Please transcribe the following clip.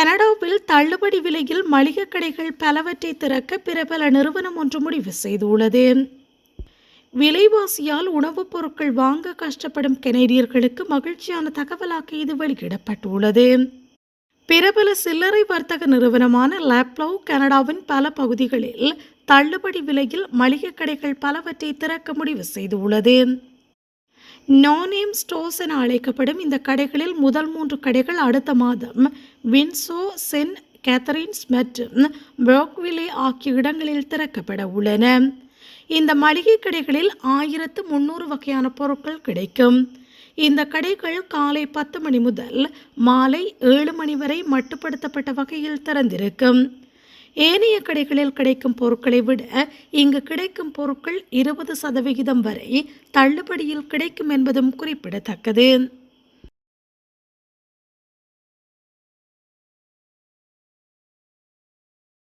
கனடாவில் தள்ளுபடி விலையில் மளிகை கடைகள் பலவற்றை திறக்க பிரபல நிறுவனம் ஒன்று முடிவு செய்துள்ளது. விலைவாசியால் உணவுப் பொருட்கள் வாங்க கஷ்டப்படும் கெனடியர்களுக்கு மகிழ்ச்சியான தகவலாக இது வெளியிடப்பட்டுள்ளது. பிரபல சில்லறை வர்த்தக நிறுவனமான லேப்லவ் கனடாவின் பல பகுதிகளில் தள்ளுபடி விலையில் மளிகை கடைகள் பலவற்றை திறக்க முடிவு செய்துள்ளது. நோனேம் ஸ்டோர்ஸ் என அழைக்கப்படும் இந்த கடைகளில் முதல் மூன்று கடைகள் அடுத்த மாதம். வின்சோ சென் கேத்தரின்ஸ் மற்றும் புரோக்விலே ஆகிய இடங்களில் திறக்கப்பட உள்ளன. இந்த மளிகை கடைகளில் ஆயிரத்து முந்நூறு வகையான பொருட்கள் கிடைக்கும். இந்த கடைகள் காலை பத்து மணி முதல் மாலை ஏழு மணி வரை மட்டுப்படுத்தப்பட்ட வகையில் திறந்திருக்கும். ஏனைய கடைகளில் கிடைக்கும் பொருட்களை விட இங்கு கிடைக்கும் பொருட்கள் இருபது சதவிகிதம் வரை தள்ளுபடியில் கிடைக்கும் என்பதும் குறிப்பிடத்தக்கது.